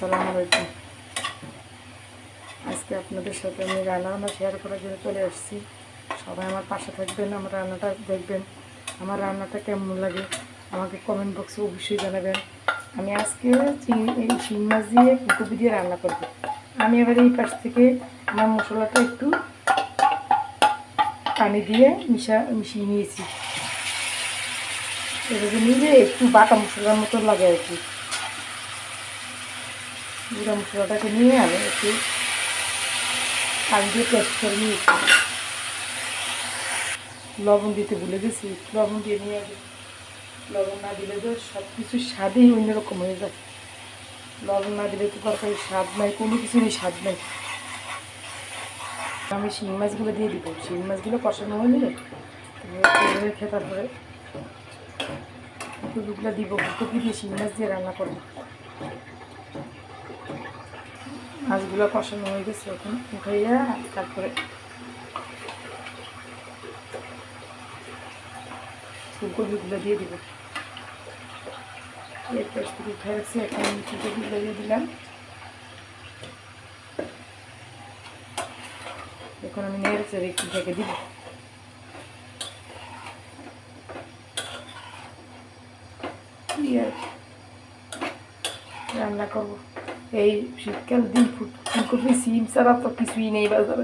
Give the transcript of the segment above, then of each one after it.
আসসালামু আলাইকুম। আজকে আপনাদের সাথে আমি রান্না বান্না শেয়ার করার জন্য চলে আসছি। সবাই আমার পাশে থাকবেন, আমার রান্নাটা দেখবেন, আমার রান্নাটা কেমন লাগে আমাকে কমেন্ট বক্সে অবশ্যই জানাবেন। আমি আজকে চিং- এই শিং মাছ দিয়ে ফুলকপি দিয়ে রান্না করব। আমি এবার এই পাশ থেকে আমার মশলাটা একটু পানি দিয়ে মিশা, মিশিয়ে নিয়েছি। এভাবে নিয়ে একটু বাটা মশলার মতো লাগে আর কি। জিরা মশলাটাকে নিয়ে আমি একটু পানি দিয়ে পেস্ট করে নিয়েছি। লবণ দিতে ভুলে গেছি। লবণ দিয়ে নিয়ে লবণ না দিলে তো সব কিছু স্বাদই অন্যরকম হয়ে যায়। লবণ না দিলে তো তরকারি স্বাদ নাই, কোনো কিছুরই স্বাদ নাই। আমি শিং মাছগুলো দিয়ে দিব। শিং মাছগুলো কষানো হয়ে নিলে রেখে তারপরে ফুলকপিগুলো দিব। ফুলকপি দিয়ে শিং মাছ দিয়ে রান্না করব। মাছগুলো কষানো হয়ে গেছে এখন। উঠাইয়া তারপরে ফুলকপিগুলো দিয়ে দিব। এর পেস্ট থেকে উঠে রাখছি, এখন ফুলকপিগুলো দিয়ে দিলাম। এখন আমি নেড়ে চেড়ে একটু ঢেকে দিব। রান্না করব। এই শীতকাল দিন ফুলকপি, সিম ছাড়া তো কিছুই নেই বাজারে।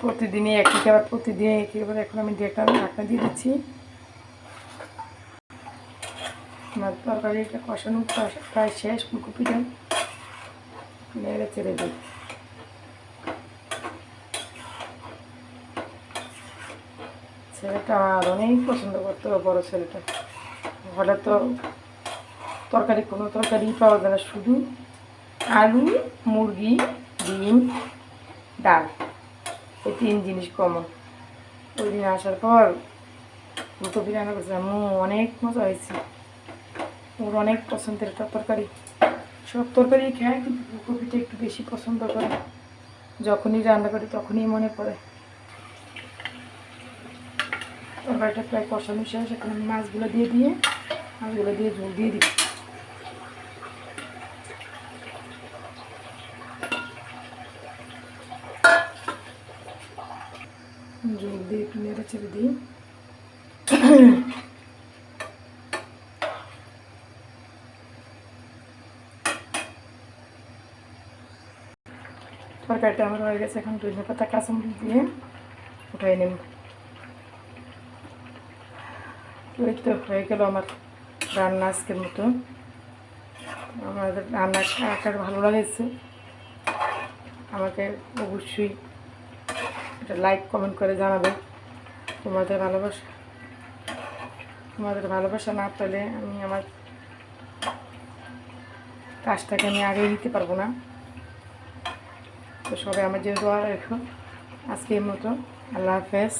প্রতিদিনই একই খাবার প্রতিদিন একই খাবার। এখন আমি ঢেকা ঢাকনা দিয়ে দিচ্ছি। আমার তরকারিটা কষানো প্রায়- শেষ। ফুলকপিটা নেড়ে চেড়ে দিই ছেলেটা আমার অনেক পছন্দ করতো, বড় ছেলেটা। হঠাৎ তো তরকারি কোনো তরকারি পাওয়া যায় না, শুধু আলু, মুরগি, ডিম, ডাল। এই তিন জিনিস কমন ওই দিন আসার পর ফুলকপি রান্না করছে আম্মু অনেক মজা হয়েছে। ওর অনেক পছন্দের একটা তরকারি। সব তরকারি খায়, কিন্তু ফুলকপিটা একটু বেশি পছন্দ করে। যখনই রান্না করি, তখনই মনে পড়ে। তরকারিটা প্রায় কষানো শেষ। এখন মাছগুলো দিয়ে দিয়ে, মাছগুলো দিয়ে ঝোল দিয়ে দিই ঝোল দিয়ে একটু নেড়ে ছেড়ে দিই। তরকারিটা আমার হয়ে গেছে, এখন ধনে পাতা, কাঁচামরিচ দিয়ে উঠাই নেব। ওই তো হয়ে গেল আমার রান্না আজকের মতো। আমাদের রান্না আকার ভালো লাগেছে আমাকে অবশ্যই এটা লাইক কমেন্ট করে জানাবে। তোমাদের ভালোবাসা। তোমাদের ভালোবাসা না পেলে আমি আমার কাজটাকে আমি আগে নিতে পারব না। তো সবাই আমার যে দোয়া রেখো। আজকের মতো আল্লাহ হাফেজ।